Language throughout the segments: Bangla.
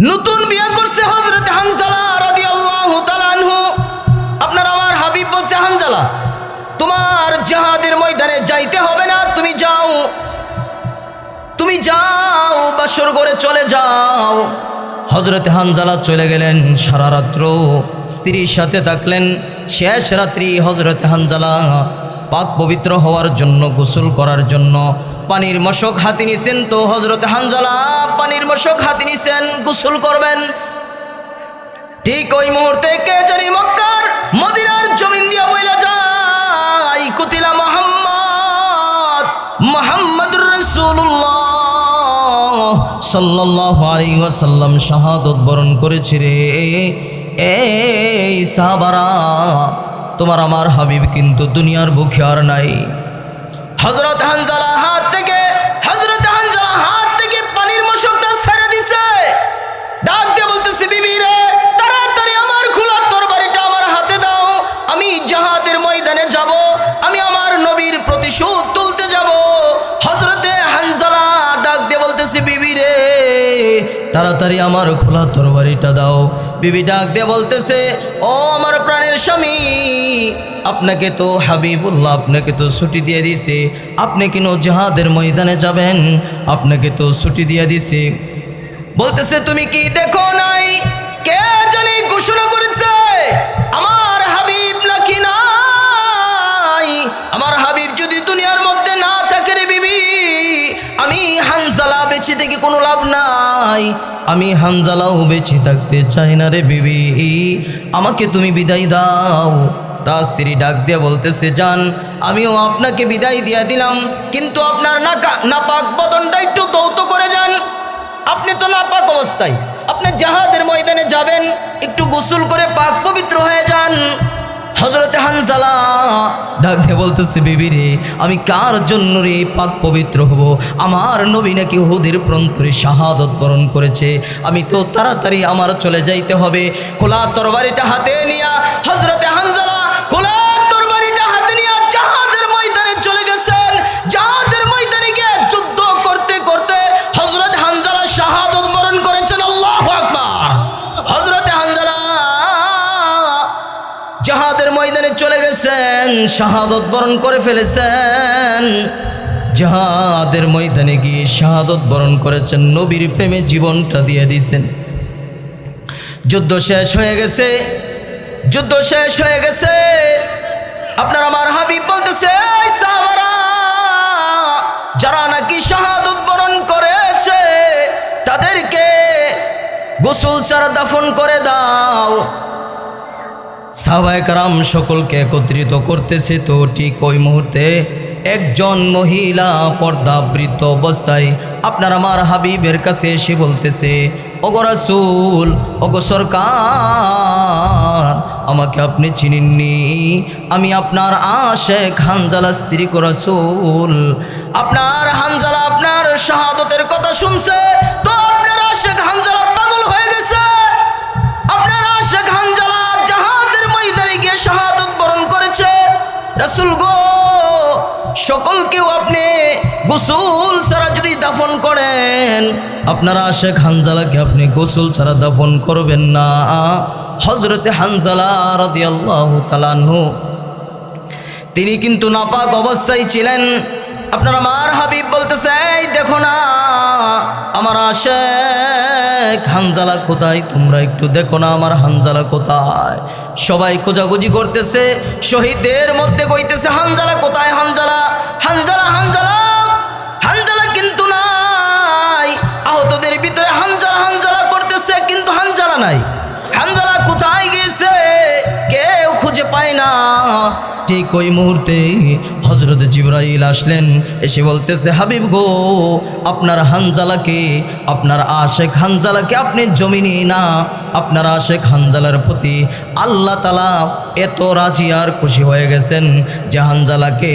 নতুন বিয়ে করছে হজরত হানজালা তাআলা আনহু। আপনার আমার হাবিব বলছে, হানজালা, তোমার জাহাদের ময়দানে যাইতে হবে না, তুমি যাও। তুমি যাও, বাসর করে চলে যাও। হজরতে হানজালা চলে গেলেন সারা রাত্র। স্ত্রীর সাথে থাকলেন। শেষ রাত্রি হজরত হানজালা পাক পবিত্র হওয়ার জন্য, গোসল করার জন্য পানির মশক হাতি নিছেন তো হজরত হানজালা পানির মশক হাতি নিছেন গোসল করবেন। ঠিক ওই মুহূর্তে কে জানি মক্কার মদিনার জমিন দিয়া বইলা যায়, কুতিলা মোহাম্মদ, মোহাম্মদুর রাসূলুল্লাহ সাল্লাল্লাহু আলাইহি ওয়াসাল্লাম শাহাদত বরণ করেছে রে। এই সাহাবারা, তোমার আমার হাবিব কিন্তু দুনিয়ার বুকে আর নাই। হজরত হানজালা তাড়াতাড়ি আমার খোলা তরবারিটা দাও। বিবি ডাক দিয়ে বলতেছে, ও আমার প্রাণের স্বামী, আপনাকে তো হাবিবুল্লাহ, আপনাকে তো ছুটি দিয়ে দিছে। আপনি কেন জাহাদের ময়দানে যাবেন? আপনাকে তো ছুটি দিয়ে দিছে। বলতেছে, তুমি কি দেখো নাই? কে জানি ঘোষণা করেছে? আমার হাবিব নাকি নাই আমি হানজালা বেঁচে থেকে কোনো লাভ নাই। আমি হানজালাও বেঁচে থাকতে চাই না রে বিবি। আমাকে তুমি বিদায় দাও। তার স্ত্রী ডাক দিয়ে বলতেছে যান আমিও আপনাকে বিদায় দিয়া দিলাম, কিন্তু আপনার নাকা, নাপাক বদনটা একটু দৌত করে যান। আপনি তো না নাপাক অবস্থায়। আপনি জাহাদের ময়দানে যাবেন, একটু গোসল করে পাক পবিত্র হয়ে যান। হজরতে হানজালা ডাক দিয়ে বলতেছে, বিবি রে, আমি কার জন্য রে পাক পবিত্র হব? আমার নবী নাকি হুদের প্রন্তরে শাহাদত বরণ করেছে। আমি তো তাড়াতাড়ি আমার চলে যাইতে হবে। খোলা তরবারিটা হাতে নিয়া হজরতে হানজালা খোলা চলে গেছেন, শাহাদত বরণ করে ফেলেছেন। জাহাদের ময়দানে গিয়ে শাহাদত বরণ করেছেন, নবীর প্রেমে জীবনটা দিয়ে দিয়েছেন। যুদ্ধ শেষ হয়ে গেছে, যুদ্ধ শেষ হয়ে গেছে। আপনার আমার হাবিব বলতেছে যারা নাকি শাহাদত বরণ করেছে, তাদেরকে গোসল ছাড়া দাফন করে দাও। সাহবায়করাম সকলকে একত্রিত করতেছে। তো ঠিক ওই মুহূর্তে একজন মহিলা পর্দাবৃত অবস্থায় আপনার আমার হাবিবের কাছে এসে বলতেছে, ওগো রাসূল, ওগো সরকার, আমাকে আপনি চিনেননি। আমি আপনার আশেখ হানজালা স্ত্রী কো রাসূল। আপনার হানজালা আপনার শাহাদতের কথা শুনছে। তো আপনার আশেখ হানজালা পাগল হয়ে গেছে। রাসূল গো, সকলকেও আপনি গোসল ছাড়া যদি দাফন করেন, আপনারা আশেখ হানজালাকে আপনি গোসল ছাড়া দাফন করবেন না। হজরতে হানজালা তিনি কিন্তু নাপাক অবস্থায় ছিলেন। আপনার আমার হাবিব বলতেছে দেখো না আমার আশেক হানজালা কোথায়? তোমরা একটু দেখো না আমার হানজালা কোথায়? সবাই খোঁজাখুঁজি করতেছে, শহীদের মধ্যে কইতেছে, হানজালা কোথায় হানজালা? হানজালা হানজালা হানজালা কিন্তু নাই। আহতদের ভিতরে হানজালা হানজালা করতেছে, কিন্তু হানজালা নাই। হানজালা কোথায় কেউ খুঁজে পায় না। ঠিক ওই মুহূর্তে হজরত জিব্রাইল আসলেন, এসে বলতেছে, হাবিব গো, আপনার হানজালাকে, আপনার আশেখ হানজালাকে আপনি জমিনে না, আপনার আশেখ হানজালার প্রতি আল্লাহ তালা এত রাজি আর খুশি হয়ে গেছেন যে হানজালাকে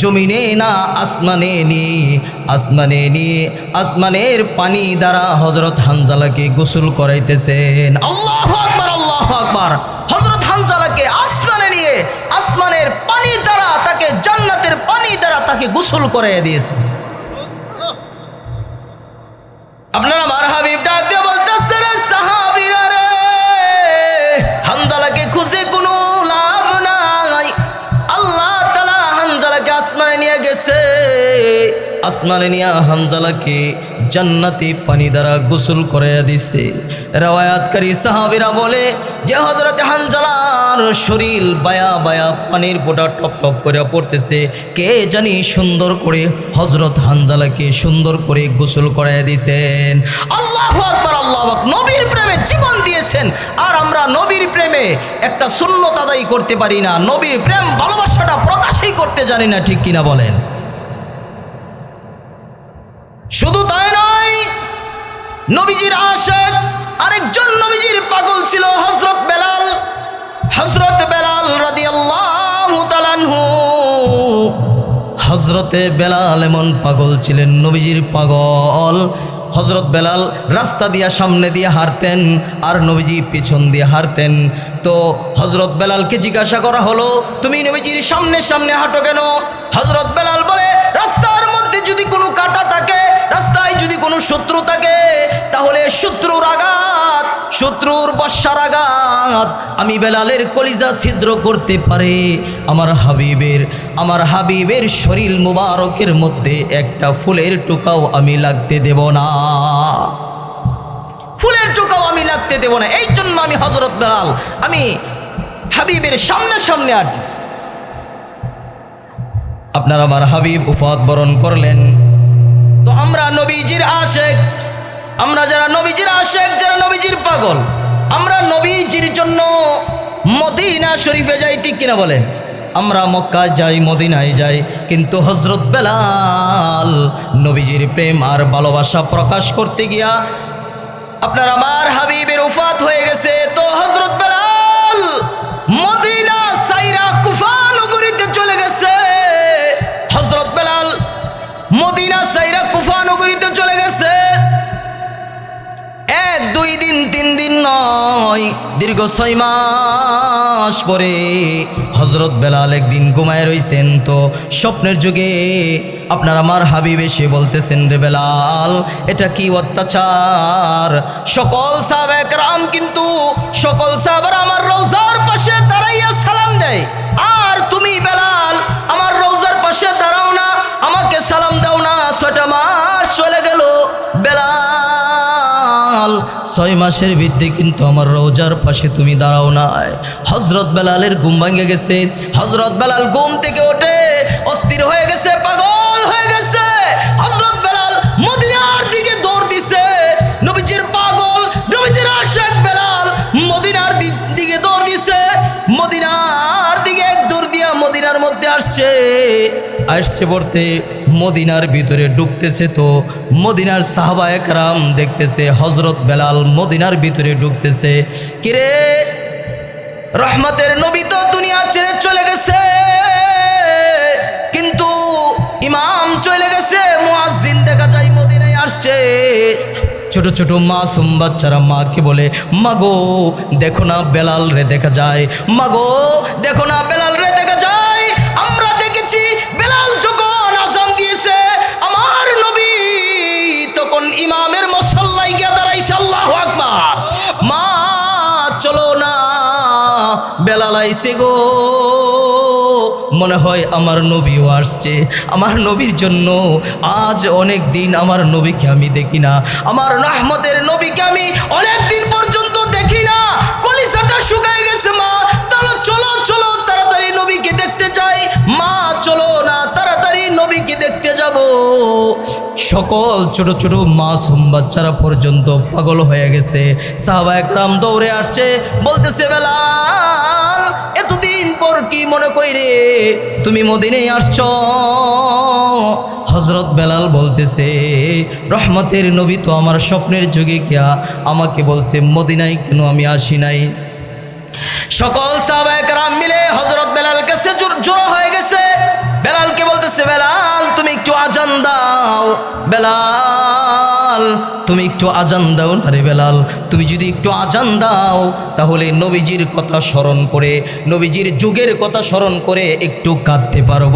জমিনে না, আসমানে নিয়ে আসমানে নিয়ে, আসমানের পানি দ্বারা হজরত হানজালাকে গোসল করাইতেছেন। আল্লাহ আকবার আল্লাহ আকবার। হজরত হামজালাকে আসমানে নিয়ে আসমানের পানি দ্বারা তাকে জান্নাতের পানি দ্বারা তাকে গোসল করে দিয়েছে। আপনারা মার হাবিব ডাক দিয়ে বলতে রে সাহাবিরা রে খুঁজে কোনো লাভ নাই। আল্লাহ তালা হানজালাকে আসমানে নিয়ে গেছে। আসমানে নিয়ে হামজালাকে জান্নাতি পানি দ্বারা গোসল করে দিছে। রাওয়ায়াতকারী সাহাবিরা বলে, যে হজরত হানজালার শরীর বায়া বায়া পানির ফোঁটা টপ টপ করে পড়তেছে, কে জানি সুন্দর করে হজরত হানজালাকে সুন্দর করে গোসল করে দিছেন। আল্লাহ আল্লাহ। নবীর প্রেমে জীবন দিয়েছেন, আর আমরা নবীর প্রেমে একটা শূন্যত আদায় করতে পারি না। নবীর প্রেম ভালোবাসাটা প্রকাশই করতে জানি না, ঠিক কিনা বলেন? শুধু তাই নয় নবীজির আশেক, আরেকজন নবীজির পাগল ছিল হজরত বেলাল। হজরত বেলাল রাদিয়াল্লাহু তাআলাহু হজরতে বেলাল এমন পাগল ছিলেন, নবীজির পাগল। হজরত বেলাল রাস্তা দিয়া সামনে দিয়ে হারতেন আর নবীজি পিছন দিয়ে হারতেন তো হজরত বেলালকে জিজ্ঞাসা করা হলো, তুমি নবীজির সামনে সামনে হাঁটো কেন? হজরত বেলাল বলে, রাস্তার মধ্যে যদি কোনো কাটা থাকে রাস্তায় যদি কোনো শত্রু থাকে, তাহলে শত্রুর আঘাত, শত্রুর বর্ষার আঘাত আমি বেলালের কলিজা ছিদ্র করতে পারে। আমার হাবিবের আমার হাবিবের শরীর মুবারকের মধ্যে একটা ফুলের টুকাও আমি লাগতে দেব না। ফুলের টুকাও আমি লাগতে দেব না। এই জন্য আমি হজরত বেলাল, আমি হাবিবের সামনে সামনে আটি আপনার আমার হাবিব উফাত বরণ করলেন। তো আমরা নবীজির আশেক। আমরা যারা নবীজির আশেক, যারা নবীজির পাগল, আমরা নবীজির জন্য মদিনা শরীফে যাই, ঠিক কিনা বলেন? আমরা মক্কা যাই, মদিনায় যাই, কিন্তু হজরত বেলাল নবীজির প্রেম আর ভালোবাসা প্রকাশ করতে গিয়া আপনার আমার হাবিবের উফাত হয়ে গেছে। তো হজরত বেলাল মদিনা দীর্ঘ ছয় মাস পরে হজরত বেলাল একদিন ঘুমায় রইছেন। তো স্বপ্নের যুগে আপনার আমার হাবিব এসে বলতেছেন, রে বেলাল, এটা কি অত্যাচার? সকল সাবেক রাম কিন্তু, সকল সাবার আমার রোজার পাশে দাঁড়াইয়া সালাম দেয়। ছয় মাসের বৃদ্ধি কিন্তু আমার রোজার পাশে তুমি দাঁড়াও নাই। হজরত বেলালের ঘুম ভাঙে গেছে। হজরত বেলাল ঘুম থেকে ওঠে অস্থির হয়ে গেছে, পাগল হয়ে গেছে। হজরত বেলাল মদিনার দিকে দৌড় দিছে। নবীজির পাগল, নবীজির আশেক বেলাল মদিনার দিকে দৌড় দিছে। মদিনার আসছে। আসছে পড়তে মদিনার ভিতরে ঢুকতেছে তো, মদিনার সাহাবা একরাম দেখতেছে হজরত বেলাল মদিনার ভিতরে ঢুকতেছে। কিরে রহমতের নবী তো দুনিয়া ছেড়ে চলে গেছে। কিন্তু ইমাম চলে গেছে, মুয়াজ্জিন দেখা যায় মদিনায় আসছে। ছোট ছোট মাসুম বাচ্চারা মাকে বলে, মাগো, দেখো না বেলাল রে দেখা যায়। মাগো, দেখো না বেলাল রে দেখা যায় আইছে গো। মনে হয় আমার নবীও আসছে। আমার নবীর জন্য আজ অনেক দিন আমার নবীকে আমি দেখি না। আমার রহমতের নবীকে আমি অনেক দিন পর্যন্ত দেখি না। কলিসাটা শুকায় গেছে, মা। তাহলে চলো চলো, তাড়াতাড়ি নবীকে দেখতে চাই মা, চলো না, তাড়াতাড়ি নবীকে দেখতে যাব। সকল ছোট ছোট মাসুম বাচ্চারা পর্যন্ত পাগল হয়ে গেছে। সাহাবা একরাম দৌড়ে আসছে, বলতেছে, বেলাল, এতদিন পর কি মনে কইরে তুমি মদিনে আসছ? হজরত বেলাল বলতেছে, রহমতের নবী তো আমার স্বপ্নের যুগে কিয়া আমাকে বলছে, মদিনায় কেন আমি আসি নাই? সকল সাহাবায়ে কেরাম মিলে হজরত বেলাল কাছে জোর- জড়ো হয়ে গেছে। বেলালকে বলতেছে, বেলাল, তুমি একটু আজান দাও। বেলাল, তুমি একটু আজান দাও না রে বেলাল? তুমি যদি একটু আজান দাও, তাহলে নবীজির কথা স্মরণ করে, নবীজির যুগের কথা স্মরণ করে একটু কাঁদতে পারব।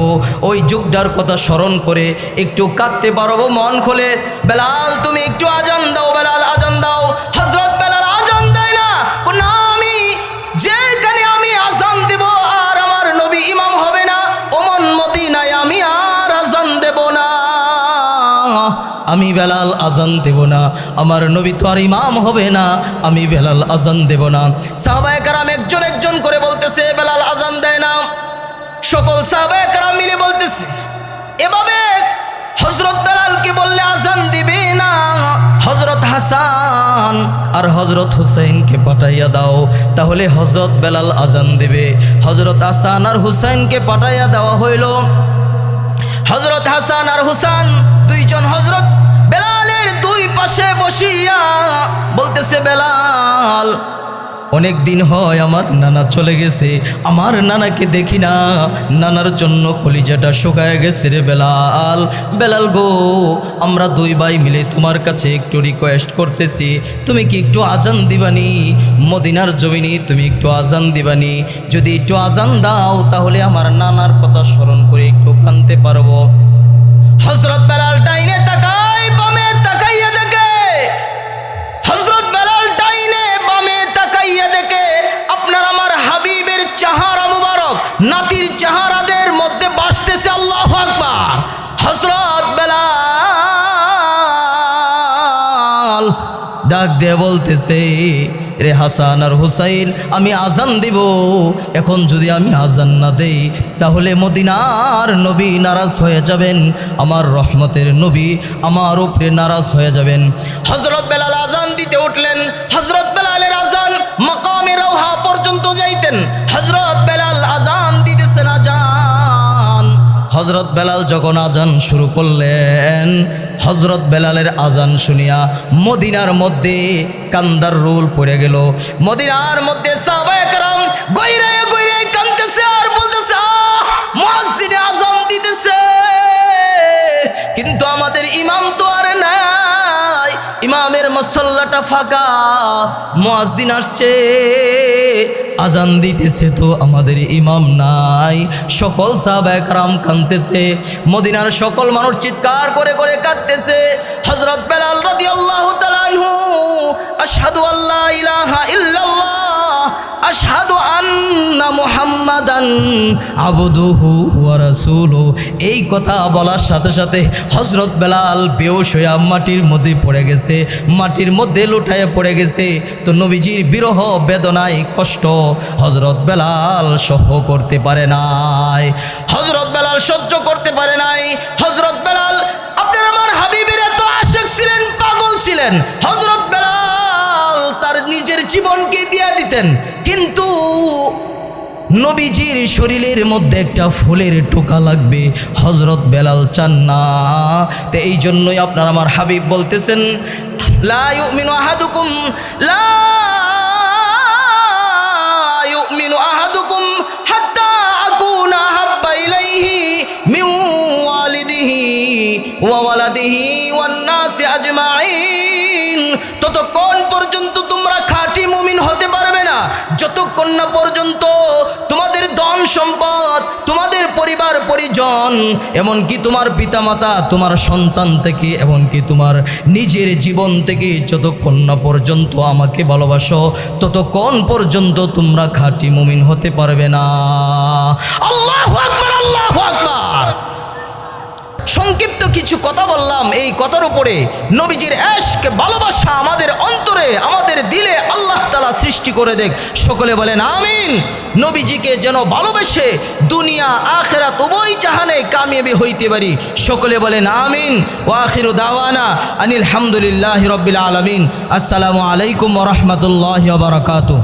ওই যুগটার কথা স্মরণ করে একটু কাঁদতে পারব, মন খোলে, বেলাল, তুমি একটু আজান দাও, বেলাল, আজান দাও। আমি বেলাল আজান দেব না। আমার নবী তো আর ইমাম হবে না। আমি বেলাল আজান দেব না। সাহবায় কারাম একজন একজন করে বলতেছে, বেলাল আজান দেয় না। সকল সাহবায় কারাম মিলে বলতেছে, এভাবে হজরত বেলালকে বললে আজান দিবে না। হজরত হাসান আর হজরত হুসাইনকে পাঠাইয়া দাও। তাহলে হজরত বেলাল আজান দেবে। হজরত হাসান আর হুসাইনকে পাঠাইয়া দেওয়া হইল। হজরত হাসান আর হুসান দুইজন হজরত বেলালের দুই পাশে বসিয়া বলতেছে, বেলাল, অনেক দিন হয় আমার নানা চলে গেছে। আমার নানাকে দেখি না। নানার জন্য কলিজাটা শুকায় গেছে রে বেলাল। বেলাল গো, আমরা দুই ভাই মিলে তোমার কাছে একটু রিকোয়েস্ট করতেছি। তুমি কি একটু আজান দিবানি? মদিনার জমিনি তুমি একটু আজান দিবানি। যদি একটু আজান দাও, তাহলে আমার নানার কথা স্মরণ করে একটু কানতে পারব। ডাক দিয়ে বলতেছে, রে হাসান আর হুসাইন, আমি আজান দিব। এখন যদি আমি আজান না দেই, তাহলে মদিনার নবী নারাজ হয়ে যাবেন। আমার রহমতের নবী আমার উপরে নারাজ হয়ে যাবেন। হজরত বেলাল আজান দিতে উঠলেন। হজরত বেলালের আজান মকামে রৌহা পর্যন্ত যাইতেন। হজরত বেলাল আজান হজরত বেলাল যখন আজান শুরু করলেন হজরত বেলালের আজান শুনিয়া মদিনার মধ্যে কান্দার রোল পড়ে গেল। মদিনার মধ্যে সাবায়াম মসল্লাটা ফাঁকা, মুয়াজ্জিন আসছে, আজান দিতেছে তো আমাদের ইমাম নাই। সকল সাব একরাম কানতেছে মদিনার সকল মানুষ চিৎকার করে করে কাঁদতেছে। হজরত বেলাল রাদিয়াল্লাহু তাআলা আনহু, আশহাদু ইলাহা ইল্লাল্লাহ আশহাদু আন্না মুহাম্মাদান আবদুহু ওয়া রাসূলু। এই কথা বলার সাথে সাথে হযরত বেলাল বেহুশ হয়ে মাটির মধ্যে পড়ে গেছে, মাটির মধ্যে লুটায়ে পড়ে গেছে। তো নবীজির বিরহ বেদনায় কষ্ট হযরত বেলাল সহ করতে পারে নাই, হযরত বেলাল সহ্য করতে পারে নাই। হযরত বেলাল, আপনার আমার হাবিবের এত আশেক ছিলেন, পাগল ছিলেন। জীবনকে দিয়ে দিতেন। কিন্তু নবীজির শরীরের মধ্যে একটা ফুলের টোকা লাগবে হজরত বেলাল চান না। তো এই জন্যই আপনার আমার হাবিব বলতেছেন আহাদুকুম আহাদুকুম ততক্ষণ পর্যন্ত না পর্যন্ত, তোমাদের ধন সম্পদ, তোমাদের পরিবার, পরিজন, এমনকি তোমার পিতামাতা, তোমার সন্তান থেকে, এমনকি তোমার নিজের জীবন থেকে যতক্ষণ না পর্যন্ত আমাকে ভালোবাসো, ততক্ষণ পর্যন্ত তোমরা খাঁটি মুমিন হতে পারবে না আল্লাহ আকবার আল্লাহ আকবার সংক্ষিপ্ত কিছু কথা বললাম এই কথার উপরে নবীজির এশক ভালোবাসা আমাদের অন্তরে, আমাদের দিলে আল্লাহ তালা সৃষ্টি করে দেখ। সকলে বলেন, আমিন। নবীজিকে যেন ভালোবেসে দুনিয়া, আখেরাত উভয় জাহানে কামিয়াবি হইতে পারি। সকলে বলেন, আমিন। ও আখিরু দাওয়ানা আনিল হামদুলিল্লাহ রবিল আলমিন। আসসালামু আলাইকুম রহমতুল্লাহ বারকাতু